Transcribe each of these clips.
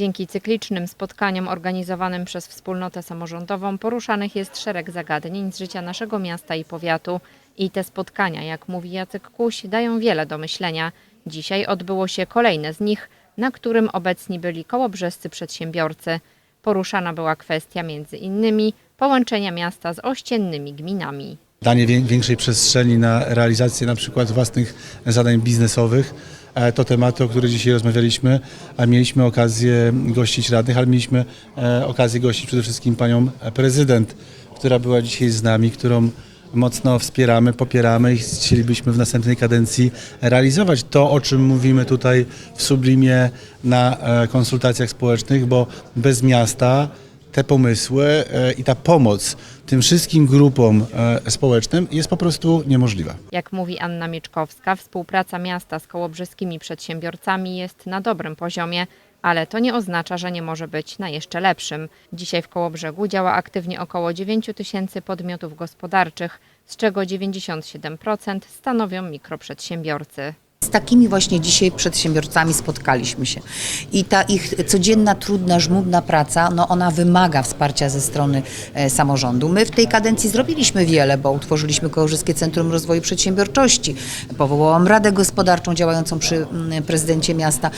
Dzięki cyklicznym spotkaniom organizowanym przez wspólnotę samorządową poruszanych jest szereg zagadnień z życia naszego miasta i powiatu. I te spotkania, jak mówi Jacek Kuś, dają wiele do myślenia. Dzisiaj odbyło się kolejne z nich, na którym obecni byli kołobrzescy przedsiębiorcy. Poruszana była kwestia między innymi połączenia miasta z ościennymi gminami. danie wię- większej przestrzeni na realizację na przykład własnych zadań biznesowych. E, To tematy, o których dzisiaj rozmawialiśmy, a mieliśmy okazję gościć radnych, ale mieliśmy e, okazję gościć przede wszystkim panią prezydent, która była dzisiaj z nami, którą mocno wspieramy, popieramy i chcielibyśmy w następnej kadencji realizować. To, o czym mówimy tutaj w Sublimie na e, konsultacjach społecznych, bo bez miasta te pomysły e, i ta pomoc tym wszystkim grupom e, społecznym jest po prostu niemożliwa. Jak mówi Anna Mieczkowska, współpraca miasta z kołobrzeskimi przedsiębiorcami jest na dobrym poziomie, ale to nie oznacza, że nie może być na jeszcze lepszym. Dzisiaj w Kołobrzegu działa aktywnie około 9 tysięcy podmiotów gospodarczych, z czego 97% stanowią mikroprzedsiębiorcy. Z takimi właśnie dzisiaj przedsiębiorcami spotkaliśmy się. I ta ich codzienna, trudna, żmudna praca, no ona wymaga wsparcia ze strony e, samorządu. My w tej kadencji zrobiliśmy wiele, bo utworzyliśmy Kołobrzeskie Centrum Rozwoju Przedsiębiorczości, powołałam Radę Gospodarczą działającą przy mm, prezydencie miasta,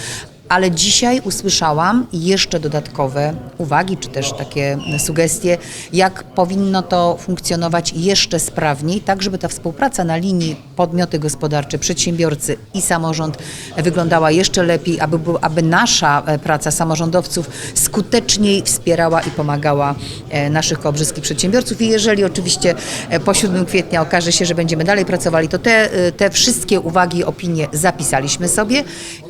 ale dzisiaj usłyszałam jeszcze dodatkowe uwagi, czy też takie sugestie, jak powinno to funkcjonować jeszcze sprawniej, tak żeby ta współpraca na linii podmioty gospodarcze, przedsiębiorcy i samorząd wyglądała jeszcze lepiej, aby, aby nasza e, praca samorządowców skuteczniej wspierała i pomagała e, naszych kołobrzeskich przedsiębiorców. I jeżeli oczywiście e, po 7 kwietnia okaże się, że będziemy dalej pracowali, to te, te wszystkie uwagi opinie zapisaliśmy sobie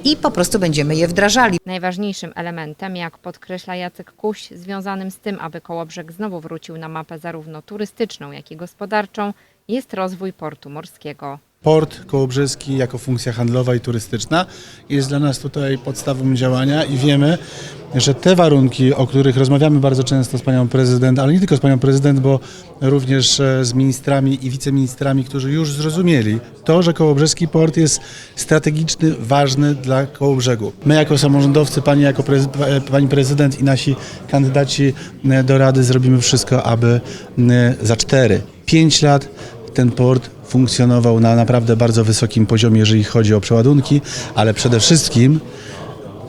i po prostu będziemy je wdrażali. Najważniejszym elementem, jak podkreśla Jacek Kuś, związanym z tym, aby Kołobrzeg znowu wrócił na mapę zarówno turystyczną, jak i gospodarczą, jest rozwój portu morskiego. Port kołobrzeski jako funkcja handlowa i turystyczna jest dla nas tutaj podstawą działania i wiemy, że te warunki, o których rozmawiamy bardzo często z panią prezydent, ale nie tylko z panią prezydent, bo również e, z ministrami i wiceministrami, którzy już zrozumieli to, że kołobrzeski port jest strategiczny, ważny dla Kołobrzegu. My jako samorządowcy, pani jako e, pani prezydent i nasi kandydaci e, do rady zrobimy wszystko, aby za 4, 5 lat ten port funkcjonował na naprawdę bardzo wysokim poziomie, jeżeli chodzi o przeładunki, ale przede wszystkim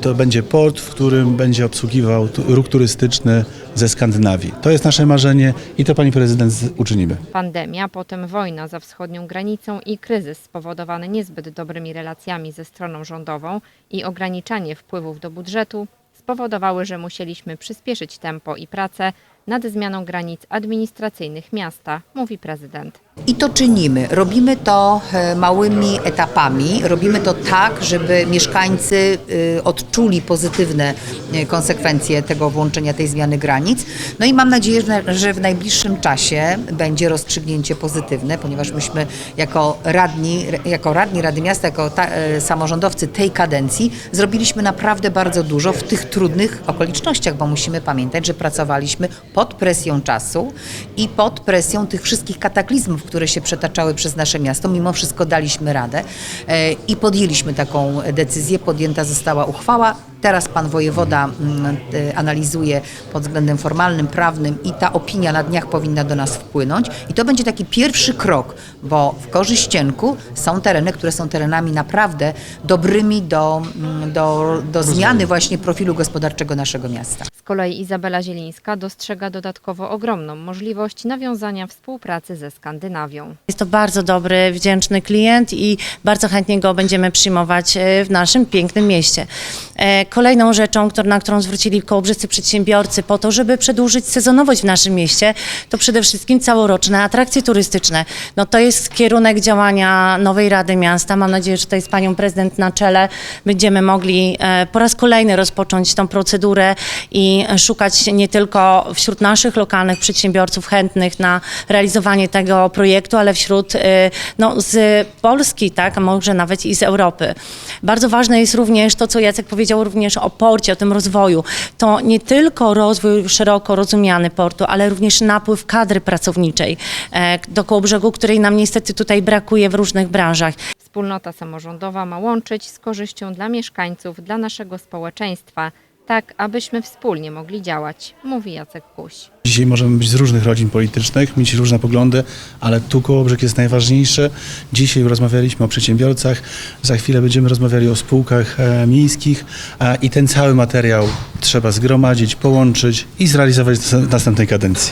to będzie port, w którym będzie obsługiwał ruch turystyczny ze Skandynawii. To jest nasze marzenie i to pani prezydent uczynimy. Pandemia, potem wojna za wschodnią granicą i kryzys spowodowany niezbyt dobrymi relacjami ze stroną rządową i ograniczanie wpływów do budżetu spowodowały, że musieliśmy przyspieszyć tempo i pracę nad zmianą granic administracyjnych miasta, mówi prezydent. I to czynimy. Robimy to e, małymi etapami. Robimy to tak, żeby mieszkańcy e, odczuli pozytywne e, konsekwencje tego włączenia tej zmiany granic. No i mam nadzieję, że- w najbliższym czasie będzie rozstrzygnięcie pozytywne, ponieważ myśmy jako radni, jako radni Rady Miasta, jako ta, samorządowcy tej kadencji zrobiliśmy naprawdę bardzo dużo w tych trudnych okolicznościach, bo musimy pamiętać, że pracowaliśmy pod presją czasu i pod presją tych wszystkich kataklizmów, które się przetaczały przez nasze miasto. Mimo wszystko daliśmy radę e, i podjęliśmy taką decyzję. Podjęta została uchwała. Teraz pan wojewoda mm, e, analizuje pod względem formalnym, prawnym i ta opinia na dniach powinna do nas wpłynąć. I to będzie taki pierwszy krok, bo w Korzyścienku są tereny, które są terenami naprawdę dobrymi do, mm, do, do zmiany właśnie profilu gospodarczego naszego miasta. Z kolei Izabela Zielińska dostrzega dodatkowo ogromną możliwość nawiązania współpracy ze Skandynawią. Jest to bardzo dobry, wdzięczny klient i bardzo chętnie go będziemy przyjmować e, w naszym pięknym mieście. Kolejną rzeczą, na którą zwrócili kołobrzyscy przedsiębiorcy po to, żeby przedłużyć sezonowość w naszym mieście, to przede wszystkim całoroczne atrakcje turystyczne. No to jest kierunek działania Nowej Rady Miasta. Mam nadzieję, że tutaj z panią prezydent na czele będziemy mogli e, po raz kolejny rozpocząć tą procedurę i szukać nie tylko wśród naszych lokalnych przedsiębiorców chętnych na realizowanie tego projektu, ale wśród e, no, z Polski, tak, a może nawet i z Europy. Bardzo ważne jest również to, co Jacek powiedział również o porcie, o tym rozwoju. To nie tylko rozwój szeroko rozumiany portu, ale również napływ kadry pracowniczej e, do Kołobrzegu, której nam niestety tutaj brakuje w różnych branżach. Wspólnota samorządowa ma łączyć z korzyścią dla mieszkańców, dla naszego społeczeństwa. Tak abyśmy wspólnie mogli działać, mówi Jacek Kuś. Dzisiaj możemy być z różnych rodzin politycznych, mieć różne poglądy, ale tu Kołobrzeg jest najważniejszy. Dzisiaj rozmawialiśmy o przedsiębiorcach, za chwilę będziemy rozmawiali o spółkach e, miejskich e, i ten cały materiał trzeba zgromadzić, połączyć i zrealizować w następnej kadencji.